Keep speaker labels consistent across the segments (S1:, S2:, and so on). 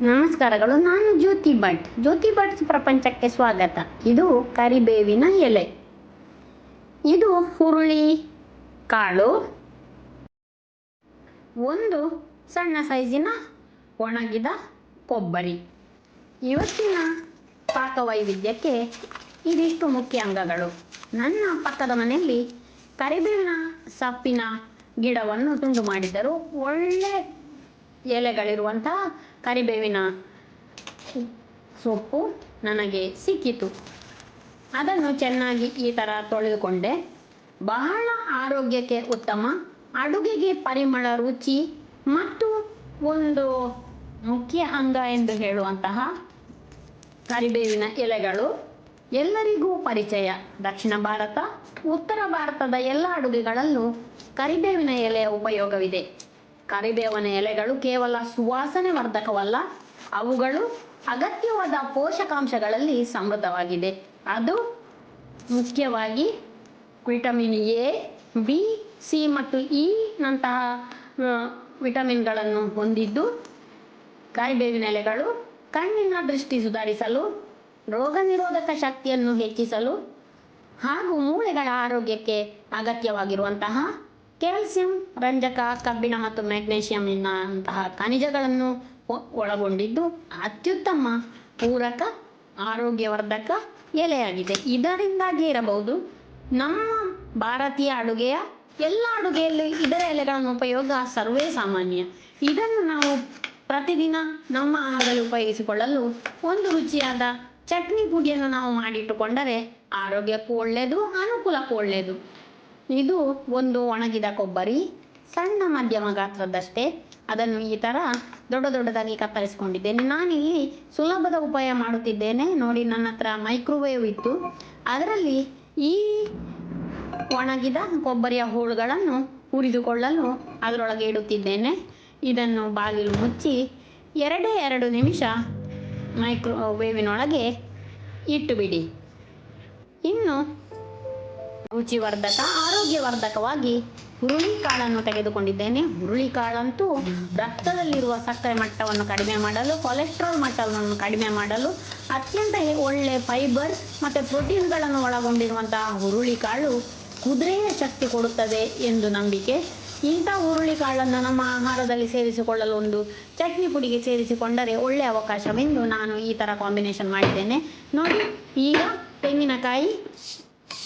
S1: ನಮಸ್ಕಾರಗಳು, ನಾನು ಜ್ಯೋತಿ ಭಟ್. ಜ್ಯೋತಿ ಭಟ್ ಪ್ರಪಂಚಕ್ಕೆ ಸ್ವಾಗತ. ಇದು ಕರಿಬೇವಿನ ಎಲೆ. ಇದು ಹುರುಳಿ ಕಾಳು. ಒಂದು ಸಣ್ಣ ಸೈಜಿನ ಒಣಗಿದ ಕೊಬ್ಬರಿ. ಇವತ್ತಿನ ಪಾಕವೈವಿಧ್ಯಕ್ಕೆ ಇದಿಷ್ಟು ಮುಖ್ಯ ಅಂಗಗಳು. ನನ್ನ ಪಕ್ಕದ ಮನೆಯಲ್ಲಿ ಕರಿಬೇವಿನ ಸೊಪ್ಪಿನ ಗಿಡವನ್ನು ತುಂಡು ಮಾಡಿದ್ದರು ಒಳ್ಳೆ ಎಲೆಗಳಿರುವಂತಹ ಕರಿಬೇವಿನ ಸೊಪ್ಪು ನನಗೆ ಸಿಕ್ಕಿತು. ಅದನ್ನು ಚೆನ್ನಾಗಿ ಈ ಥರ ತೊಳೆದುಕೊಂಡೆ. ಬಹಳ ಆರೋಗ್ಯಕ್ಕೆ ಉತ್ತಮ, ಅಡುಗೆಗೆ ಪರಿಮಳ ರುಚಿ ಮತ್ತು ಒಂದು ಮುಖ್ಯ ಅಂಗ ಎಂದು ಹೇಳುವಂತಹ ಕರಿಬೇವಿನ ಎಲೆಗಳು. ಎಲ್ಲರಿಗೂ ಪರಿಚಯ. ದಕ್ಷಿಣ ಭಾರತ, ಉತ್ತರ ಭಾರತದ ಎಲ್ಲ ಅಡುಗೆಗಳಲ್ಲೂ ಕರಿಬೇವಿನ ಎಲೆಯ ಉಪಯೋಗವಿದೆ. ಕರಿಬೇವಿನ ಎಲೆಗಳು ಕೇವಲ ಸುವಾಸನೆ ವರ್ಧಕವಲ್ಲ ಅವುಗಳು ಅಗತ್ಯವಾದ ಪೋಷಕಾಂಶಗಳಲ್ಲಿ ಸಮೃದ್ಧವಾಗಿದೆ. ಅದು ಮುಖ್ಯವಾಗಿ ವಿಟಮಿನ್ ಎ, ಬಿ, ಸಿ ಮತ್ತು ಇ ನಂತಹ ವಿಟಮಿನ್ಗಳನ್ನು ಹೊಂದಿದ್ದು, ಕರಿಬೇವಿನ ಎಲೆಗಳು ಕಣ್ಣಿನ ದೃಷ್ಟಿ ಸುಧಾರಿಸಲು, ರೋಗ ನಿರೋಧಕ ಶಕ್ತಿಯನ್ನು ಹೆಚ್ಚಿಸಲು ಹಾಗೂ ಮೂಳೆಗಳ ಆರೋಗ್ಯಕ್ಕೆ ಅಗತ್ಯವಾಗಿರುವಂತಹ ಕ್ಯಾಲ್ಸಿಯಂ ರಂಜಕ, ಕಬ್ಬಿಣ ಮತ್ತು ಮ್ಯಾಗ್ನೇಷಿಯಂ ಅಂತಹ ಖನಿಜಗಳನ್ನು ಒಳಗೊಂಡಿದ್ದು ಅತ್ಯುತ್ತಮ ಪೂರಕ ಆರೋಗ್ಯವರ್ಧಕ ಎಲೆಯಾಗಿದೆ. ಇದರಿಂದಾಗಿ ಇರಬಹುದು ನಮ್ಮ ಭಾರತೀಯ ಅಡುಗೆಯ ಎಲ್ಲ ಅಡುಗೆಯಲ್ಲಿ ಇದರ ಎಲೆಗಳನ್ನು ಉಪಯೋಗ ಸರ್ವೇ ಸಾಮಾನ್ಯ. ಇದನ್ನು ನಾವು ಪ್ರತಿದಿನ ನಮ್ಮ ಆಹಾರದಲ್ಲಿ ಉಪಯೋಗಿಸಿಕೊಳ್ಳಲು ಒಂದು ರುಚಿಯಾದ ಚಟ್ನಿ ಪುಡಿಯನ್ನು ನಾವು ಮಾಡಿಟ್ಟುಕೊಂಡರೆ ಆರೋಗ್ಯಕ್ಕೂ ಒಳ್ಳೆಯದು, ಅನುಕೂಲಕ್ಕೂ ಒಳ್ಳೆಯದು. ಇದು ಒಂದು ಒಣಗಿದ ಕೊಬ್ಬರಿ, ಸಣ್ಣ ಮಧ್ಯಮ ಗಾತ್ರದಷ್ಟೇ ಅದನ್ನು ಈ ಥರ ದೊಡ್ಡ ದೊಡ್ಡದಾಗಿ ಕತ್ತರಿಸಿಕೊಂಡಿದ್ದೇನೆ. ನಾನಿಲ್ಲಿ ಸುಲಭದ ಉಪಾಯ ಮಾಡುತ್ತಿದ್ದೇನೆ. ನೋಡಿ, ನನ್ನ ಹತ್ರ ಮೈಕ್ರೋವೇವ್ ಇತ್ತು. ಅದರಲ್ಲಿ ಈ ಒಣಗಿದ ಕೊಬ್ಬರಿಯ ಹೋಳುಗಳನ್ನು ಹುರಿದುಕೊಳ್ಳಲು ಅದರೊಳಗೆ ಇಡುತ್ತಿದ್ದೇನೆ. ಇದನ್ನು ಬಾಗಿಲು ಮುಚ್ಚಿ ಎರಡೇ ಎರಡು ನಿಮಿಷ ಮೈಕ್ರೋವೇವಿನೊಳಗೆ ಇಟ್ಟು ಬಿಡಿ ಇನ್ನು ರುಚಿವರ್ಧಕ, ಆರೋಗ್ಯವರ್ಧಕವಾಗಿ ಹುರುಳಿಕಾಳನ್ನು ತೆಗೆದುಕೊಂಡಿದ್ದೇನೆ. ಹುರುಳಿಕಾಳಂತೂ ರಕ್ತದಲ್ಲಿರುವ ಸಕ್ಕರೆ ಮಟ್ಟವನ್ನು ಕಡಿಮೆ ಮಾಡಲು ಕೊಲೆಸ್ಟ್ರಾಲ್ ಮಟ್ಟವನ್ನು ಕಡಿಮೆ ಮಾಡಲು, ಅತ್ಯಂತ ಒಳ್ಳೆ ಫೈಬರ್ ಮತ್ತು ಪ್ರೋಟೀನ್ಗಳನ್ನು ಒಳಗೊಂಡಿರುವಂತಹ ಹುರುಳಿಕಾಳು ಕುದುರೆಯ ಶಕ್ತಿ ಕೊಡುತ್ತದೆ ಎಂದು ನಂಬಿಕೆ. ಇಂಥ ಹುರುಳಿಕಾಳನ್ನು ನಮ್ಮ ಆಹಾರದಲ್ಲಿ ಸೇರಿಸಿಕೊಳ್ಳಲು ಒಂದು ಚಟ್ನಿ ಪುಡಿಗೆ ಸೇರಿಸಿಕೊಂಡರೆ ಒಳ್ಳೆಯ ಅವಕಾಶವೆಂದು ನಾನು ಈ ಥರ ಕಾಂಬಿನೇಷನ್ ಮಾಡಿದ್ದೇನೆ. ನೋಡಿ, ಈಗ ತೆಂಗಿನಕಾಯಿ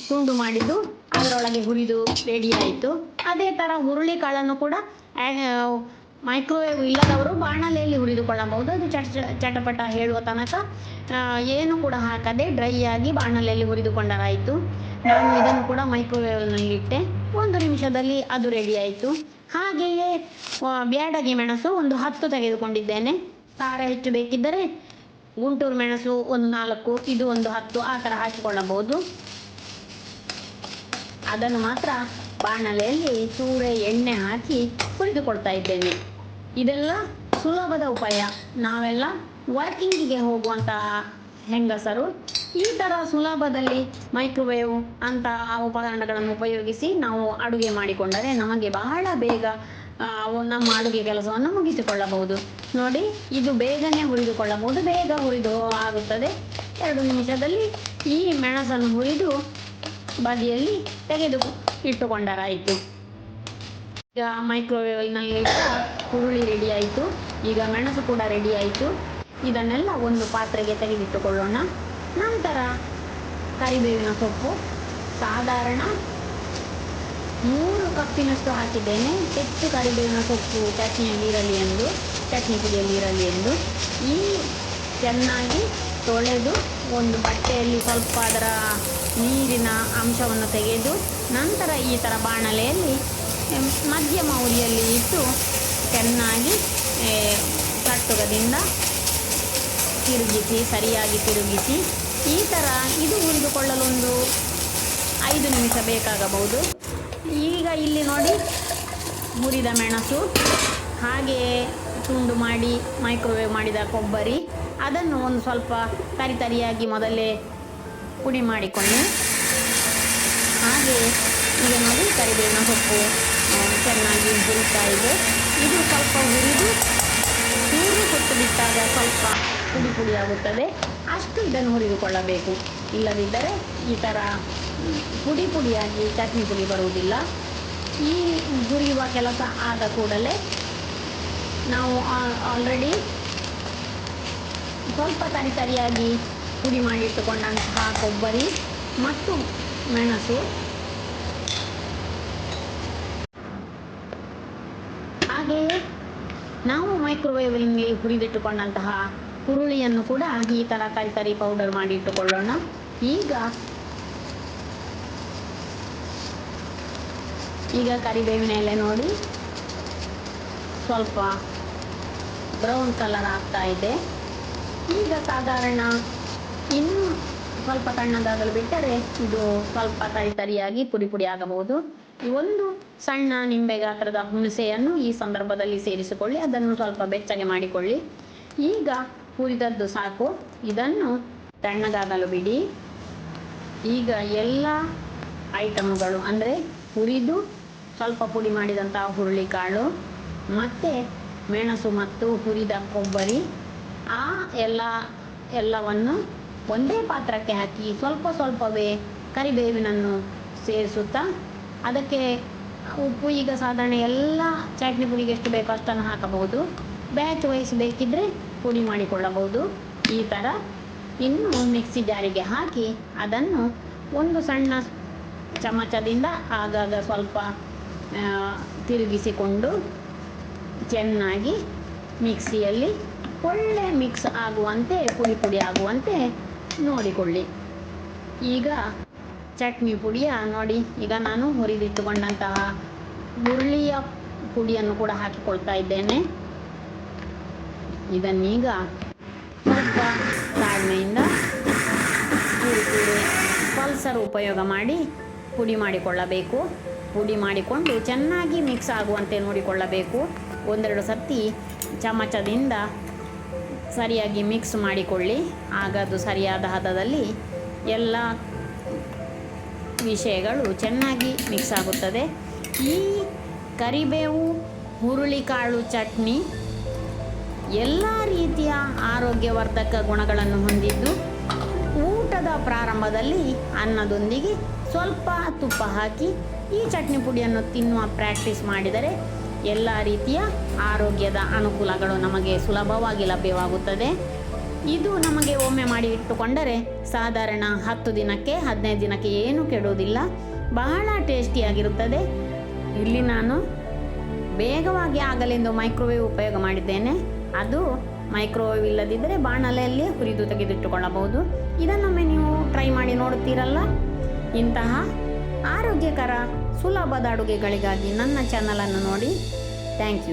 S1: ತುಂಡು ಮಾಡಿದ್ದು, ಅದರೊಳಗೆ ಹುರಿದು ರೆಡಿ ಆಯಿತು. ಅದೇ ಥರ ಹುರುಳಿಕಾಳನ್ನು ಕೂಡ ಮೈಕ್ರೋವೇವ್ ಇಲ್ಲದವರು ಬಾಣಲೆಯಲ್ಲಿ ಹುರಿದುಕೊಳ್ಳಬಹುದು. ಅದು ಚಟ ಚಟಪಟ ಹೇಳುವ ತನಕ ಏನು ಕೂಡ ಹಾಕದೆ ಡ್ರೈ ಆಗಿ ಬಾಣಲೆಯಲ್ಲಿ ಹುರಿದುಕೊಂಡರಾಯಿತು. ನಾನು ಇದನ್ನು ಕೂಡ ಮೈಕ್ರೋವೇವ್ನಲ್ಲಿ ಇಟ್ಟೆ. ಒಂದು ನಿಮಿಷದಲ್ಲಿ ಅದು ರೆಡಿ ಆಯಿತು. ಹಾಗೆಯೇ ಬ್ಯಾಡಗಿ ಮೆಣಸು ಒಂದು ಹತ್ತು ತೆಗೆದುಕೊಂಡಿದ್ದೇನೆ. ಖಾರ ಹೆಚ್ಚು ಬೇಕಿದ್ದರೆ, ಗುಂಟೂರು ಮೆಣಸು ಒಂದು ನಾಲ್ಕು, ಇದು ಒಂದು ಹತ್ತು, ಆ ಥರ ಹಾಕಿಕೊಳ್ಳಬಹುದು. ಅದನ್ನು ಮಾತ್ರ ಬಾಣಲೆಯಲ್ಲಿ ಚೂರೆ ಎಣ್ಣೆ ಹಾಕಿ ಹುರಿದುಕೊಳ್ತಾ ಇದ್ದೇನೆ. ಇದೆಲ್ಲ ಸುಲಭದ ಉಪಾಯ. ನಾವೆಲ್ಲ ವರ್ಕಿಂಗಿಗೆ ಹೋಗುವಂತಹ ಹೆಂಗಸರು, ಈ ಥರ ಸುಲಭದಲ್ಲಿ ಮೈಕ್ರೋವೇವ್ ಅಂತ ಆ ಉಪಕರಣಗಳನ್ನು ಉಪಯೋಗಿಸಿ ನಾವು ಅಡುಗೆ ಮಾಡಿಕೊಂಡರೆ ನಮಗೆ ಬಹಳ ಬೇಗ ನಮ್ಮ ಅಡುಗೆ ಕೆಲಸವನ್ನು ಮುಗಿಸಿಕೊಳ್ಳಬಹುದು. ನೋಡಿ, ಇದು ಬೇಗನೆ ಹುರಿದುಕೊಳ್ಳಬಹುದು. ಬೇಗ ಹುರಿದು ಆಗುತ್ತದೆ. ಎರಡು ನಿಮಿಷದಲ್ಲಿ ಈ ಮೆಣಸನ್ನು ಹುರಿದು ಬದಿಯಲ್ಲಿ ತೆಗೆದು ಇಟ್ಟುಕೊಂಡರಾಯಿತು. ಈಗ ಮೈಕ್ರೋವೇವ್ನಲ್ಲಿ ಹುರುಳಿ ರೆಡಿ ಆಯಿತು. ಈಗ ಮೆಣಸು ಕೂಡ ರೆಡಿ ಆಯಿತು. ಇದನ್ನೆಲ್ಲ ಒಂದು ಪಾತ್ರೆಗೆ ತೆಗೆದಿಟ್ಟುಕೊಳ್ಳೋಣ. ನಂತರ ಕರಿಬೇವಿನ ಸೊಪ್ಪು. ಸಾಧಾರಣ ಮೂರು ಕಪ್ಪಿನಷ್ಟು ಹಾಕಿದ್ದೇನೆ. ಹೆಚ್ಚು ಕರಿಬೇವಿನ ಸೊಪ್ಪು ಚಟ್ನಿಯಲ್ಲಿ ಇರಲಿ ಎಂದು, ಚಟ್ನಿ ಪುಡಿಯಲ್ಲಿ ಇರಲಿ ಎಂದು. ಈ ಚೆನ್ನಾಗಿ ತೊಳೆದು ಒಂದು ಬಟ್ಟೆಯಲ್ಲಿ ಸ್ವಲ್ಪ ಅದರ ನೀರಿನ ಅಂಶವನ್ನು ತೆಗೆದು ನಂತರ ಈ ಥರ ಬಾಣಲೆಯಲ್ಲಿ ಮಧ್ಯಮ ಉರಿಯಲ್ಲಿ ಇಟ್ಟು ಚೆನ್ನಾಗಿ ಕಟ್ಟುಗದಿಂದ ತಿರುಗಿಸಿ, ಸರಿಯಾಗಿ ತಿರುಗಿಸಿ, ಈ ಥರ ಇದು ಹುರಿದುಕೊಳ್ಳಲು ಒಂದು ಐದು ನಿಮಿಷ ಬೇಕಾಗಬಹುದು. ಈಗ ಇಲ್ಲಿ ನೋಡಿ ಹುರಿದ ಮೆಣಸು, ಹಾಗೆಯೇ ತುಂಡು ಮಾಡಿ ಮೈಕ್ರೋವೇವ್ ಮಾಡಿದ ಕೊಬ್ಬರಿ ಅದನ್ನು ಒಂದು ಸ್ವಲ್ಪ ತರಿ ತರಿಯಾಗಿ ಮೊದಲೇ ಪುಡಿ ಮಾಡಿಕೊಂಡು ಹಾಗೆ ಈಗ ನೋಡಿ ಕರಿಬೇವಿನ ಸೊಪ್ಪು ಚೆನ್ನಾಗಿ ಹುರಿತಾ ಇದೆ. ಇದು ಸ್ವಲ್ಪ ಹುರಿದು ನೀರು ಕೊಟ್ಟು ಬಿಟ್ಟಾಗ ಸ್ವಲ್ಪ ಪುಡಿ ಪುಡಿ ಆಗುತ್ತದೆ. ಅಷ್ಟು ಇದನ್ನು ಹುರಿದುಕೊಳ್ಳಬೇಕು. ಇಲ್ಲದಿದ್ದರೆ ಈ ಥರ ಪುಡಿ ಪುಡಿಯಾಗಿ ಚಟ್ನಿ ಪುಡಿ ಬರುವುದಿಲ್ಲ. ಈ ಹುರಿಯುವ ಕೆಲಸ ಆದ ಕೂಡಲೇ ನಾವು ಆಲ್ರೆಡಿ ಸ್ವಲ್ಪ ತರಿ ತರಿಯಾಗಿ ಪುಡಿ ಮಾಡಿಟ್ಟುಕೊಂಡಂತಹ ಕೊಬ್ಬರಿ ಮತ್ತು ಮೆಣಸು. ಹಾಗೆಯೇ ನಾವು ಮೈಕ್ರೋವೇವ್ನಲ್ಲಿ ಹುರಿದಿಟ್ಟುಕೊಂಡಂತಹ ಹುರುಳಿಯನ್ನು ಕೂಡ ಈ ಥರ ತರಿ ತರಿ ಪೌಡರ್ ಮಾಡಿ ಇಟ್ಟುಕೊಳ್ಳೋಣ ಈಗ ಈಗ ಕರಿಬೇವಿನ ಎಲೆ ನೋಡಿ. ಸ್ವಲ್ಪ ಬ್ರೌನ್ ಕಲರ್ ಆಗ್ತಾ ಇದೆ. ಈಗ ಸಾಧಾರಣ ಇನ್ನೂ ಸ್ವಲ್ಪ ತಣ್ಣದಾಗಲು ಬಿಟ್ಟರೆ ಇದು ಸ್ವಲ್ಪ ತರಿ ತರಿಯಾಗಿ ಪುಡಿ ಪುಡಿ ಆಗಬಹುದು. ಒಂದು ಸಣ್ಣ ನಿಂಬೆ ಗಾತ್ರದ ಹುಣಸೆಯನ್ನು ಈ ಸಂದರ್ಭದಲ್ಲಿ ಸೇರಿಸಿಕೊಳ್ಳಿ. ಅದನ್ನು ಸ್ವಲ್ಪ ಬೆಚ್ಚಗೆ ಮಾಡಿಕೊಳ್ಳಿ. ಈಗ ಹುರಿದದ್ದು ಸಾಕು. ಇದನ್ನು ತಣ್ಣಗಾಗಲು ಬಿಡಿ. ಈಗ ಎಲ್ಲ ಐಟಮ್ಗಳು ಅಂದರೆ ಹುರಿದು ಸ್ವಲ್ಪ ಪುಡಿ ಮಾಡಿದಂತಹ ಹುರುಳಿಕಾಳು, ಮತ್ತು ಮೆಣಸು ಮತ್ತು ಹುರಿದ ಕೊಬ್ಬರಿ ಆ ಎಲ್ಲ ಎಲ್ಲವನ್ನು ಒಂದೇ ಪಾತ್ರಕ್ಕೆ ಹಾಕಿ ಸ್ವಲ್ಪ ಸ್ವಲ್ಪವೇ ಕರಿಬೇವಿನನ್ನು ಸೇರಿಸುತ್ತಾ ಅದಕ್ಕೆ ಉಪ್ಪು, ಈಗ ಸಾಧಾರಣ ಎಲ್ಲ ಚಟ್ನಿ ಪುಡಿಗೆ ಎಷ್ಟು ಬೇಕೋ ಅಷ್ಟನ್ನು ಹಾಕಬಹುದು. ಬ್ಯಾಚ್ ವೈಸ್ ಬೇಕಿದ್ದರೆ ಪುಡಿ ಮಾಡಿಕೊಳ್ಳಬಹುದು. ಈ ಥರ ಇನ್ನು ಮಿಕ್ಸಿ ಜಾರಿಗೆ ಹಾಕಿ ಅದನ್ನು ಒಂದು ಸಣ್ಣ ಚಮಚದಿಂದ ಆಗಾಗ ಸ್ವಲ್ಪ ತಿರುಗಿಸಿಕೊಂಡು ಚೆನ್ನಾಗಿ ಮಿಕ್ಸಿಯಲ್ಲಿ ಒಳ್ಳೆ ಮಿಕ್ಸ್ ಆಗುವಂತೆ, ಪುಡಿ ಪುಡಿ ಆಗುವಂತೆ ನೋಡಿಕೊಳ್ಳಿ. ಈಗ ಚಟ್ನಿ ಪುಡಿಯ ನೋಡಿ, ಈಗ ನಾನು ಹುರಿದಿಟ್ಟುಕೊಂಡಂತಹ ಹುರುಳಿಯ ಪುಡಿಯನ್ನು ಕೂಡ ಹಾಕಿಕೊಳ್ತಾ ಇದ್ದೇನೆ. ಇದನ್ನೀಗ ಸ್ವಲ್ಪ ತಾಳ್ಮೆಯಿಂದ ಪಲ್ಸರ್ ಉಪಯೋಗ ಮಾಡಿ ಪುಡಿ ಮಾಡಿಕೊಳ್ಳಬೇಕು. ಪುಡಿ ಮಾಡಿಕೊಂಡು ಚೆನ್ನಾಗಿ ಮಿಕ್ಸ್ ಆಗುವಂತೆ ನೋಡಿಕೊಳ್ಳಬೇಕು. ಒಂದೆರಡು ಸರ್ತಿ ಚಮಚದಿಂದ ಸರಿಯಾಗಿ ಮಿಕ್ಸ್ ಮಾಡಿಕೊಳ್ಳಿ. ಆಗ ಅದು ಸರಿಯಾದ ಹದದಲ್ಲಿ ಎಲ್ಲ ವಿಷಯಗಳು ಚೆನ್ನಾಗಿ ಮಿಕ್ಸ್ ಆಗುತ್ತದೆ. ಈ ಕರಿಬೇವು, ಹುರುಳಿಕಾಳು ಚಟ್ನಿ ಎಲ್ಲ ರೀತಿಯ ಆರೋಗ್ಯವರ್ಧಕ ಗುಣಗಳನ್ನು ಹೊಂದಿದ್ದು, ಊಟದ ಪ್ರಾರಂಭದಲ್ಲಿ ಅನ್ನದೊಂದಿಗೆ ಸ್ವಲ್ಪ ತುಪ್ಪ ಹಾಕಿ ಈ ಚಟ್ನಿ ಪುಡಿಯನ್ನು ತಿನ್ನುವ ಪ್ರಾಕ್ಟೀಸ್ ಮಾಡಿದರೆ ಎಲ್ಲ ರೀತಿಯ ಆರೋಗ್ಯದ ಅನುಕೂಲಗಳು ನಮಗೆ ಸುಲಭವಾಗಿ ಲಭ್ಯವಾಗುತ್ತದೆ. ಇದು ನಮಗೆ ಒಮ್ಮೆ ಮಾಡಿ ಇಟ್ಟುಕೊಂಡರೆ ಸಾಧಾರಣ ಹತ್ತು ದಿನಕ್ಕೆ, ಹದಿನೈದು ದಿನಕ್ಕೆ ಏನೂ ಕೆಡುವುದಿಲ್ಲ. ಬಹಳ ಟೇಸ್ಟಿಯಾಗಿರುತ್ತದೆ. ಇಲ್ಲಿ ನಾನು ಬೇಗವಾಗಿ ಆಗಲೆಂದು ಮೈಕ್ರೋವೇವ್ ಉಪಯೋಗ ಮಾಡಿದ್ದೇನೆ. ಅದು ಮೈಕ್ರೋವೇವ್ ಇಲ್ಲದಿದ್ದರೆ ಬಾಣಲೆಯಲ್ಲಿ ಹುರಿದು ತೆಗೆದಿಟ್ಟುಕೊಳ್ಳಬಹುದು. ಇದನ್ನೊಮ್ಮೆ ನೀವು ಟ್ರೈ ಮಾಡಿ ನೋಡುತ್ತೀರಲ್ಲ? ಇಂತಹ ಆರೋಗ್ಯಕರ ಸುಲಭದ ಅಡುಗೆಗಳಿಗಾಗಿ ನನ್ನ ಚಾನಲನ್ನು ನೋಡಿ. Thank you